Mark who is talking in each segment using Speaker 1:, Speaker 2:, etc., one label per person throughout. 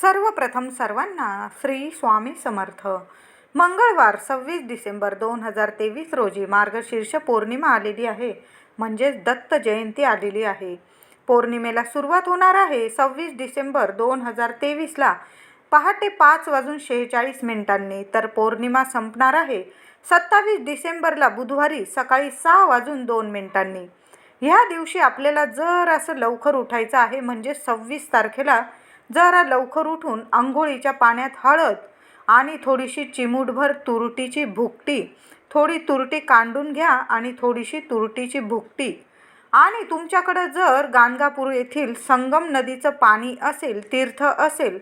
Speaker 1: सर्वप्रथम सर्वांना श्री स्वामी समर्थ. मंगळवार सव्वीस डिसेंबर दोन हजार तेवीस रोजी मार्गशीर्ष पौर्णिमा आलेली आहे. म्हणजेच दत्त जयंती आलेली आहे. पौर्णिमेला सुरुवात होणार आहे सव्वीस डिसेंबर दोन हजार तेवीसला पहाटे पाच वाजून शेहेचाळीस मिनिटांनी तर पौर्णिमा संपणार आहे सत्तावीस डिसेंबरला बुधवारी सकाळी सहा वाजून दोन मिनिटांनी. ह्या दिवशी आपल्याला जर असं लवकर उठायचं आहे. म्हणजे सव्वीस तारखेला जरा लवकर उठून आंघोळीच्या पाण्यात हळद आणि थोडीशी चिमूटभर तुरटीची भुकटी. थोडी तुरटी कांडून घ्या आणि थोडीशी तुरटीची भुकटी. आणि तुमच्याकडं जर गाणगापूर येथील संगम नदीचं पाणी असेल तीर्थ असेल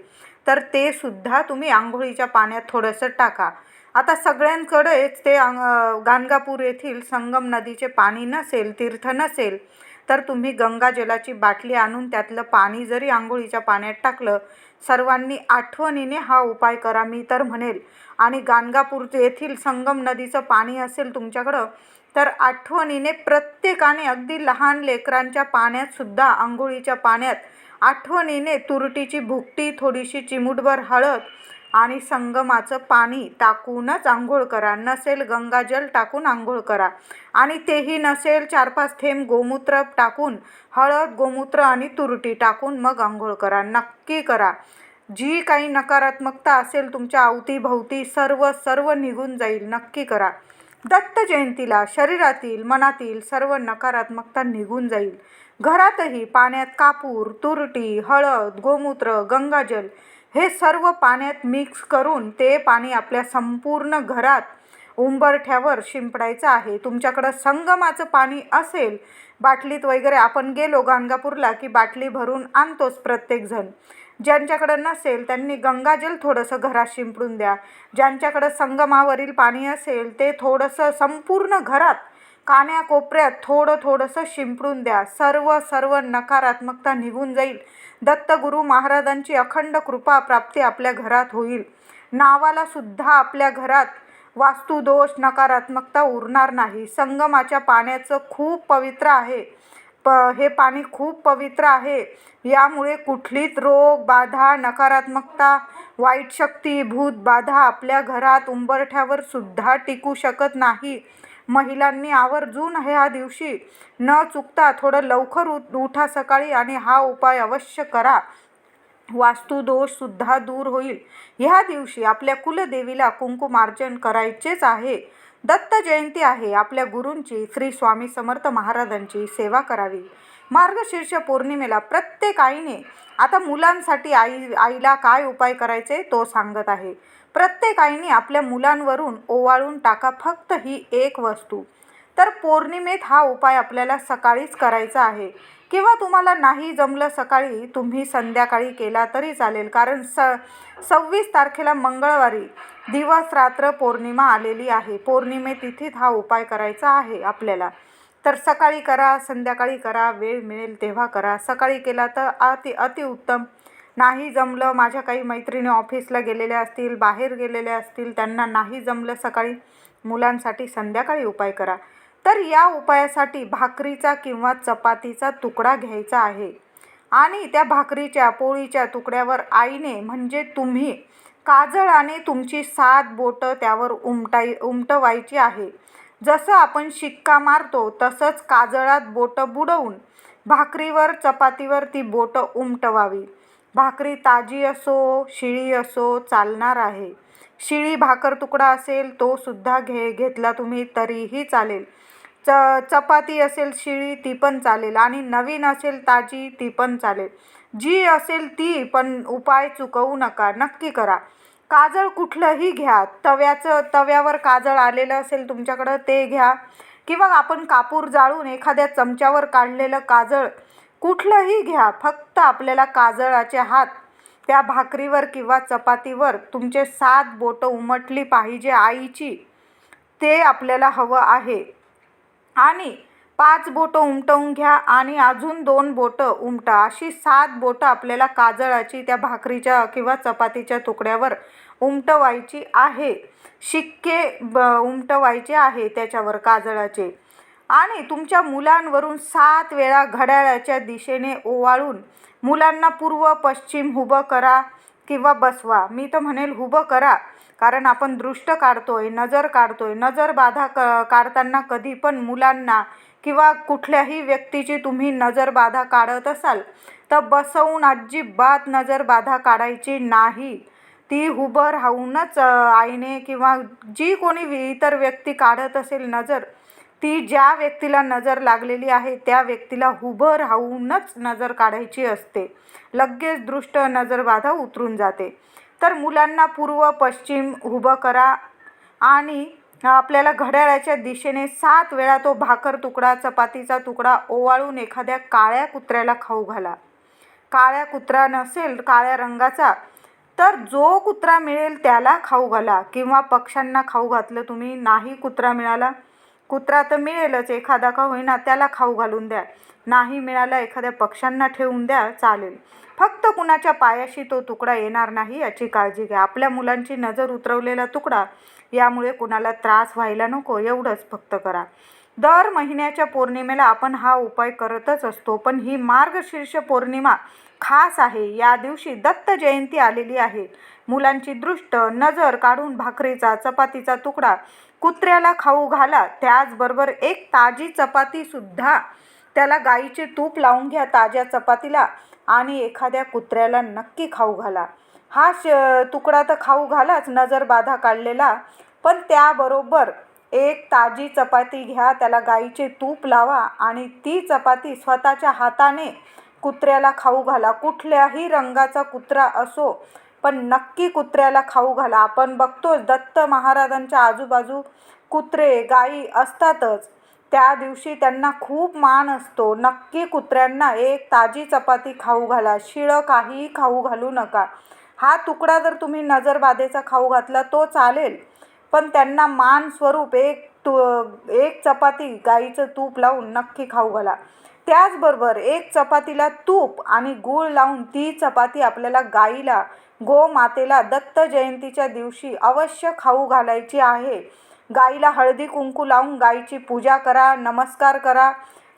Speaker 1: तर ते सुद्धा तुम्ही आंघोळीच्या पाण्यात थोडंसं टाका. आता सगळ्यांकडेच ते गाणगापूर येथील संगम नदीचे पाणी नसेल तीर्थ नसेल तर तुम्ही गंगाजलाची बाटली आणून त्यातलं पाणी जरी आंघोळीच्या पाण्यात टाकलं सर्वांनी आठवणीने हा उपाय करा मी तर म्हणेल. आणि गाणगापूर येथील संगम नदीचं पाणी असेल तुमच्याकडं तर आठवणीने प्रत्येकाने अगदी लहान लेकरांच्या पाण्यातसुद्धा आंघोळीच्या पाण्यात आठवणीने तुरटीची भुकटी थोडीशी चिमूटभर हळद आणि संगमाचं पाणी टाकूनच आंघोळ करा. नसेल गंगाजल टाकून आंघोळ करा. आणि तेही नसेल चार पाच थेंब गोमूत्र टाकून हळद गोमूत्र आणि तुरटी टाकून मग आंघोळ करा. नक्की करा. जी काही नकारात्मकता असेल तुमच्या अवतीभवती सर्व सर्व निघून जाईल. नक्की करा. दत्त जयंतीला शरीरातील मनातील सर्व नकारात्मकता निघून जाईल. घरातही पाण्यात कापूर तुरटी हळद गोमूत्र गंगाजल हे सर्व पाण्यात मिक्स करून ते पाणी आपल्या संपूर्ण घरात उंबरठ्यावर शिंपडायचं आहे. तुमच्याकडं संगमाचं पाणी असेल बाटलीत वगैरे आपण गेलो गाणगापूरला की बाटली भरून आणतोच प्रत्येकजण. ज्यांच्याकडं नसेल त्यांनी गंगाजल थोडंसं घरात शिंपडून द्या. ज्यांच्याकडं संगमावरील पाणी असेल ते थोडंसं संपूर्ण घरात कान्या कोपऱ्यात थोडं थोडंसं शिंपडून द्या. सर्व सर्व नकारात्मकता निघून जाईल. दत्तगुरू महाराजांची अखंड कृपा प्राप्ती आपल्या घरात होईल. नावाला सुद्धा आपल्या घरात वास्तुदोष नकारात्मकता उरणार नाही. संगमाच्या पाण्याचं खूप पवित्र आहे. प हे पाणी खूप पवित्र आहे. यामुळे कुठलीच रोग बाधा नकारात्मकता वाईट शक्ती भूत बाधा आपल्या घरात उंबरठ्यावर सुद्धा टिकू शकत नाही. महिलांनी आवर्जून ह्या दिवशी न चुकता थोडं लवकर उठ उठा सकाळी आणि हा उपाय अवश्य करा. वास्तुदोषसुद्धा दूर होईल. ह्या दिवशी आपल्या कुलदेवीला कुंकुमार्जन करायचेच आहे. दत्त जयंती आहे. आपल्या गुरूंची श्री स्वामी समर्थ महाराजांची सेवा करावी. मार्गशीर्ष पौर्णिमेला प्रत्येक आईने आता मुलांसाठी आई आईला काय उपाय करायचे तो सांगत आहे. प्रत्येक आईने आपल्या मुलांवरून ओवाळून टाका फक्त ही एक वस्तू. तर पौर्णिमेत हा उपाय आपल्याला सकाळीच करायचा आहे. किंवा तुम्हाला नाही जमलं सकाळी तुम्ही संध्याकाळी केला तरी चालेल. कारण स सव्वीस तारखेला मंगळवारी दिवस रात्र पौर्णिमा आलेली आहे. पौर्णिमे तिथीत हा उपाय करायचा आहे आपल्याला. तर सकाळी करा संध्याकाळी करा वेळ मिळेल तेव्हा करा. सकाळी केला तर अति अतिउत्तम नाही जमलं माझ्या काही मैत्रिणी ऑफिसला गेलेल्या असतील बाहेर गेलेल्या असतील त्यांना नाही जमलं सकाळी मुलांसाठी संध्याकाळी उपाय करा. तर या उपायासाठी भाकरीचा किंवा चपातीचा तुकडा घ्यायचा आहे. आणि त्या भाकरीच्या पोळीच्या तुकड्यावर आईने म्हणजे तुम्ही काजळाने तुमची सात बोटं त्यावर उमटाई उमटवायची आहे. जसं आपण शिक्का मारतो तसंच काजळात बोटं बुडवून भाकरीवर चपातीवर ती बोटं उमटवावी. भाकरी ताजी असो शिळी असो चालणार आहे. शिळी भाकर तुकडा असेल तो सुद्धा घे घेतला तुम्ही तरीही चालेल. च चपाती असेल शिळी ती पण चालेल. आणि नवीन असेल ताजी ती पण चालेल. जी असेल ती पण उपाय चुकवू नका. नक्की करा. काजळ कुठलंही घ्या. तव्याचं तव्यावर काजळ आलेलं असेल तुमच्याकडं ते घ्या. किंवा आपण कापूर जाळून एखाद्या चमच्यावर काढलेलं काजळ कुठलंही घ्या. फक्त आपल्याला काजळाचे हात त्या भाकरीवर किंवा चपातीवर तुमचे सात बोटं उमटली पाहिजे आईची. ते आपल्याला हवं आहे. आणि पाच बोटं उमटवून घ्या आणि अजून दोन बोटं उमटा. अशी सात बोटं आपल्याला काजळाची त्या भाकरीच्या किंवा चपातीच्या तुकड्यावर उमटवायची आहे. शिक्के ब उमटवायचे आहे त्याच्यावर काजळाचे. आणि तुमच्या मुलांवरून सात वेळा घड्याळाच्या दिशेने ओवाळून मुलांना पूर्व पश्चिम उभं करा. किंवा बसवा. मी तर म्हणेल उभं करा. कारण आपण दृष्ट काढतोय नजर काढतोय. नजर बाधा क काढताना कधी पण मुलांना किंवा कुठल्याही व्यक्तीची तुम्ही नजर बाधा काढत असाल तर बसवून अजिबात नजर बाधा काढायची नाही. ती उभं राहूनच आईने किंवा जी कोणी इतर व्यक्ती काढत असेल नजर ती ज्या व्यक्तीला नजर लागलेली आहे त्या व्यक्तीला उभं राहूनच नजर काढायची असते. लगेच दृष्ट नजरबाधा उतरून जाते. तर मुलांना पूर्व पश्चिम उभं करा आणि आपल्याला घड्याळाच्या दिशेने सात वेळा तो भाकर तुकडा चपातीचा तुकडा ओवाळून एखाद्या काळ्या कुत्र्याला खाऊ घाला. काळ्या कुत्रा नसेल काळ्या रंगाचा तर जो कुत्रा मिळेल त्याला खाऊ घाला किंवा पक्ष्यांना खाऊ घातलं तुम्ही नाही कुत्रा मिळाला कुत्रा तर मिळेलच एखादा का होईना त्याला खाऊ घालून द्या. नाही मिळाला एखाद्या पक्ष्यांना ठेवून द्या चालेल. फक्त कुणाच्या पायाशी तो तुकडा येणार नाही याची काळजी घ्या. आपल्या मुलांची नजर उतरवलेला तुकडा यामुळे कुणाला त्रास व्हायला नको एवढंच फक्त करा. दर महिन्याच्या पौर्णिमेला आपण हा उपाय करतच असतो पण ही मार्गशीर्ष पौर्णिमा खास आहे. या दिवशी दत्त जयंती आलेली आहे. मुलांची दृष्ट नजर काढून भाकरीचा चपातीचा तुकडा कुत्र्याला खाऊ घाला त्याचबरोबर एक ताजी चपातीसुद्धा त्याला गाईचे तूप लावून घ्या ताज्या चपातीला आणि एखाद्या कुत्र्याला नक्की खाऊ घाला. हा श तुकडा तर खाऊ घालाच नजर बाधा काढलेला. पण त्याबरोबर एक ताजी चपाती घ्या त्याला गाईचे तूप लावा आणि ती चपाती स्वतःच्या हाताने कुत्र्याला खाऊ घाला. कुठल्याही रंगाचा कुत्रा असो पण नक्की कुत्र्याला खाऊ घाला. आपण बघतो दत्त महाराजांच्या आजूबाजू कुत्रे गाई असतातच. त्या दिवशी त्यांना खूप मान असतो. नक्की कुत्र्यांना एक ताजी चपाती खाऊ घाला. शिळं काहीही खाऊ घालू नका. हा तुकडा जर तुम्ही नजरबाधेचा खाऊ घातला तो चालेल. पण त्यांना मान स्वरूप एक तु एक चपाती गाईचं तूप लावून नक्की खाऊ घाला. त्याचबरोबर एक चपातीला तूप आणि गूळ लावून ती चपाती आपल्याला गाईला गोमातेला दत्त जयंतीच्या दिवशी अवश्य खाऊ घालायची आहे. गाईला हळदी कुंकू लावून गाईची पूजा करा नमस्कार करा.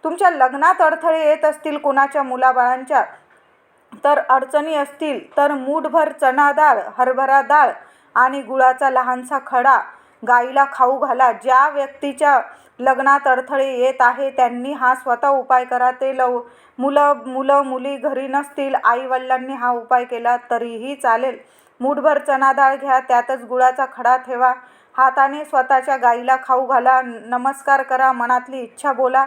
Speaker 1: तुमच्या लग्नात अडथळे येत असतील कोणाच्या मुलाबाळांच्या तर अडचणी असतील तर मूठभर चणा डाळ हरभरा डाळ आणि गुळाचा लहानसा खडा गाईला खाऊ घाला. ज्या व्यक्तीच्या लग्नात अडथळे येत आहे त्यांनी हा स्वतः उपाय करा. ते लव मुलं मुलं मुली घरी नसतील आईवडिलांनी हा उपाय केला तरीही चालेल. मूठभर चणा डाळ घ्या त्यातच गुळाचा खडा ठेवा. हाताने स्वतःच्या गाईला खाऊ घाला. नमस्कार करा मनातली इच्छा बोला.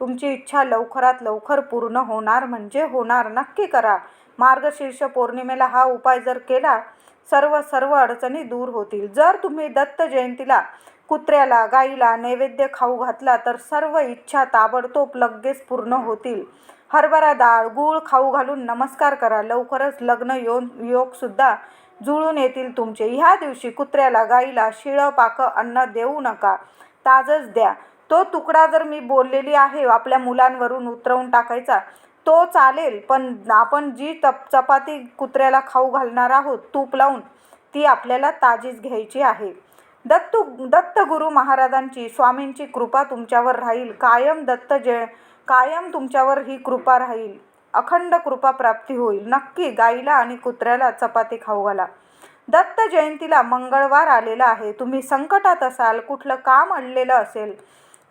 Speaker 1: तुमची इच्छा लवकरात लवकर पूर्ण होणार म्हणजे होणार. नक्की करा. मार्गशीर्ष पौर्णिमेला हा उपाय जर केला सर्व सर्व अडचणी दूर होतील. जर तुम्ही दत्त जयंतीला कुत्र्याला गाईला नैवेद्य खाऊ घातला तर सर्व इच्छा ताबडतोब लगेच पूर्ण होतील. हरभरा डाळ गूळ खाऊ घालून नमस्कार करा. लवकरच लग्न यो योगसुद्धा जुळून येतील तुमचे. ह्या दिवशी कुत्र्याला गाईला शिळं पाकं अन्न देऊ नका. ताजच द्या. तो तुकडा जर मी बोललेली आहे आपल्या मुलांवरून उतरवून टाकायचा तो चालेल पण आपण जी तप चपाती कुत्र्याला खाऊ घालणार आहोत तूप लावून ती आपल्याला ताजीच घ्यायची आहे. दत्तू दत्त गुरु महाराजांची स्वामींची कृपा तुमच्यावर राहील. कायम दत्त जय कायम तुमच्यावर ही कृपा राहील. अखंड कृपा प्राप्ती होईल. नक्की गाईला आणि कुत्र्याला चपाती खाऊ घाला. दत्त जयंतीला मंगळवार आलेला आहे. तुम्ही संकटात असाल कुठलं काम अडलेलं असेल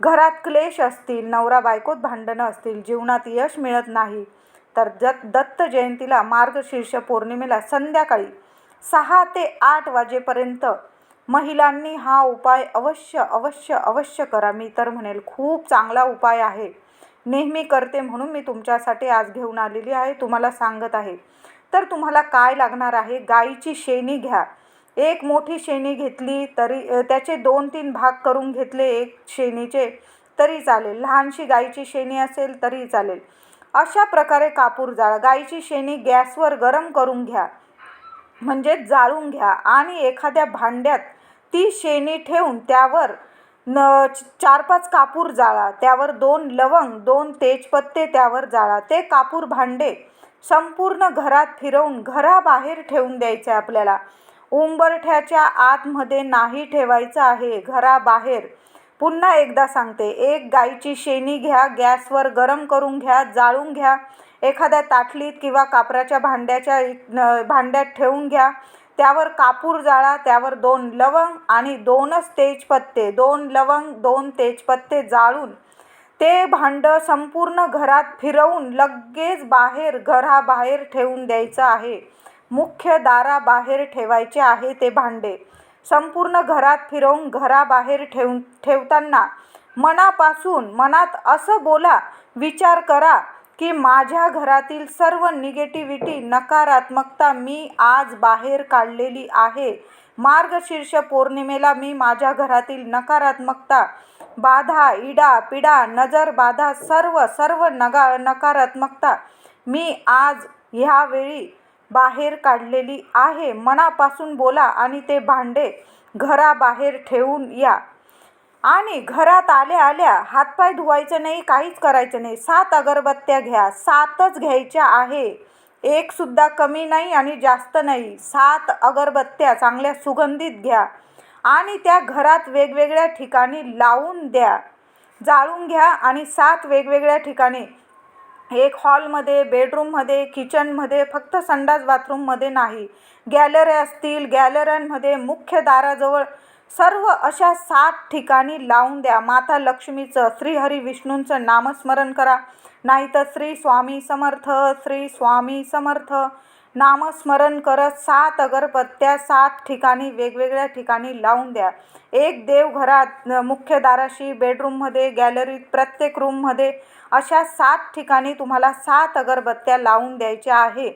Speaker 1: घरात क्लेश असतील नवरा बायकोत भांडणं असतील जीवनात यश मिळत नाही तर जत दत्त जयंतीला मार्गशीर्ष पौर्णिमेला संध्याकाळी सहा ते आठ वाजेपर्यंत महिलांनी हा उपाय अवश्य अवश्य अवश्य करा. मी तर म्हणेल खूप चांगला उपाय आहे. नेहमी करते म्हणून मी तुमच्यासाठी आज घेऊन आलेली आहे. तुम्हाला सांगत आहे. तर तुम्हाला काय लागणार आहे? गाईची शेणी घ्या. एक मोठी शेणी घेतली तरी त्याचे दोन तीन भाग करून घेतले एक शेणीचे तरी चालेल. लहानशी गाईची शेणी असेल तरी चालेल. अशा प्रकारे कापूर जाळा. गाईची शेणी गॅसवर गरम करून घ्या. म्हणजे जाळून घ्या. आणि एखाद्या भांड्यात ती शेणी ठेवून त्यावर न चार पाच कापूर जाळा. त्यावर दोन लवंग दोन तेजपत्ते त्यावर जाळा. ते कापूर भांडे संपूर्ण घरात फिरवून घराबाहेर ठेवून द्यायचे आपल्याला. उंबरठ्याच्या आतमध्ये नाही ठेवायचं आहे घराबाहेर. पुन्हा एकदा सांगते एक गाईची शेणी घ्या गॅसवर गरम करून घ्या जाळून घ्या एखाद्या ताटलीत किंवा कापराच्या भांड्याच्या भांड्यात ठेवून घ्या. त्यावर कापूर जाळा त्यावर दोन लवंग आणि दोनच तेजपत्ते दोन लवंग दोन तेजपत्ते जाळून. ते भांडं संपूर्ण घरात फिरवून लगेच बाहेर घराबाहेर ठेवून द्यायचं आहे. मुख्य दाराबाहेर ठेवायचे आहे ते भांडे. संपूर्ण घरात फिरवून घराबाहेर ठेवून ठेवताना मनापासून मनात असं बोला विचार करा की माझ्या घरातील सर्व निगेटिव्हिटी नकारात्मकता मी आज बाहेर काढलेली आहे. मार्गशीर्ष पौर्णिमेला मी माझ्या घरातील नकारात्मकता बाधा इडा पिडा नजर बाधा सर्व सर्व नगा नकारात्मकता मी आज ह्यावेळी बाहेर काढलेली आहे. मनापासून बोला आणि ते भांडे घराबाहेर ठेवून या. आणि घरात आल्या आल्या हातपाय धुवायचं नाही काहीच करायचं नाही. सात अगरबत्त्या घ्या. सातच घ्यायच्या आहे. एकसुद्धा कमी नाही आणि जास्त नाही. सात अगरबत्त्या चांगल्या सुगंधित घ्या आणि त्या घरात वेगवेगळ्या ठिकाणी लावून द्या. जाळून घ्या आणि सात वेगवेगळ्या ठिकाणी एक हॉलमध्ये बेडरूममध्ये किचनमध्ये फक्त संडास बाथरूममध्ये नाही. गॅलऱ्या असतील गॅलऱ्यांमध्ये मुख्य दाराजवळ सर्व अशा सात ठिकाणी लावून द्या. माता लक्ष्मीचं श्रीहरी विष्णूंचं नामस्मरण करा. नाहीतर श्री स्वामी समर्थ श्री स्वामी समर्थ नामस्मरण करत सात अगरबत्त्या सात ठिकाणी वेगवेगळ्या ठिकाणी लावून द्या. एक देवघरात मुख्य दाराशी बेडरूममध्ये गॅलरीत प्रत्येक रूममध्ये अशा सात ठिकाणी तुम्हाला सात अगरबत्त्या लावून द्यायच्या आहे.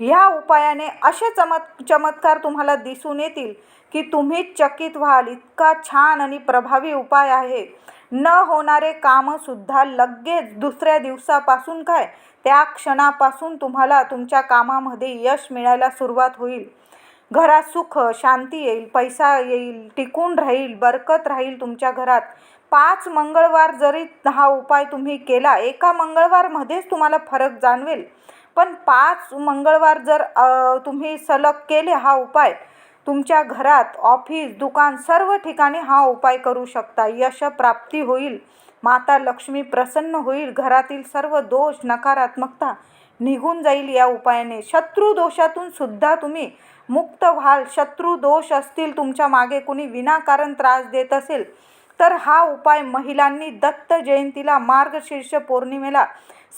Speaker 1: ह्या उपायाने असे चमत् चमत्कार तुम्हाला दिसून येतील की तुम्ही चकित व्हाल. इतका छान आणि प्रभावी उपाय आहे. न होणारे कामंसुद्धा लगेच दुसऱ्या दिवसापासून काय? त्या क्षणापासून तुम्हाला तुमच्या कामामध्ये यश मिळायला सुरुवात होईल. घरात सुख शांती येईल पैसा येईल टिकून राहील बरकत राहील तुमच्या घरात. पाच मंगळवार जरी हा उपाय तुम्ही केला एका मंगळवारमध्येच तुम्हाला फरक जाणवेल. पण पाच मंगळवार जर तुम्ही सलग केले हा उपाय तुमच्या घरात ऑफिस दुकान सर्व ठिकाणी हा उपाय करू शकता. यश प्राप्ती होईल. माता लक्ष्मी प्रसन्न होईल. घरातील सर्व दोष नकारात्मकता निघून जाईल या उपायाने. शत्रू दोषातून सुद्धा तुम्ही मुक्त व्हाल. शत्रू दोष असतील तुमच्या मागे कुणी विनाकारण त्रास देत असेल तर हा उपाय महिलांनी दत्त जयंतीला मार्गशीर्ष पौर्णिमेला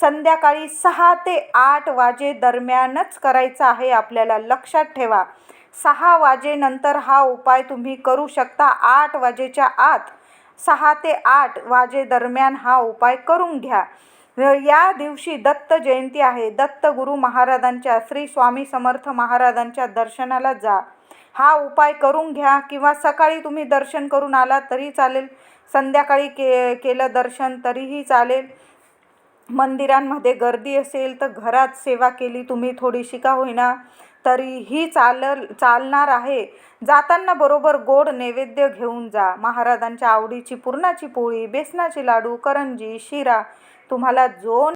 Speaker 1: संध्याकाळी सहा ते आठ वाजे दरम्यानच करायचा आहे आपल्याला लक्षात ठेवा. सहा वाजेनंतर हा उपाय तुम्ही करू शकता. आठ वाजेच्या आत सहा ते आठ वाजे दरम्यान हा उपाय करून घ्या. या दिवशी दत्त जयंती आहे. दत्त गुरु महाराजांच्या श्री स्वामी समर्थ महाराजांच्या दर्शनाला जा. हा उपाय करून घ्या किंवा सकाळी तुम्ही दर्शन करून आला तरी चालेल. संध्याकाळी के केलं दर्शन तरीही चालेल. मंदिरांमध्ये गर्दी असेल तर घरात सेवा केली तुम्ही थोडीशी का होईना तरीही चालल चालणार आहे. जाताना बरोबर गोड नैवेद्य घेऊन जा. महाराजांच्या आवडीची पुरणाची पोळी बेसनाचे लाडू करंजी शिरा तुम्हाला जो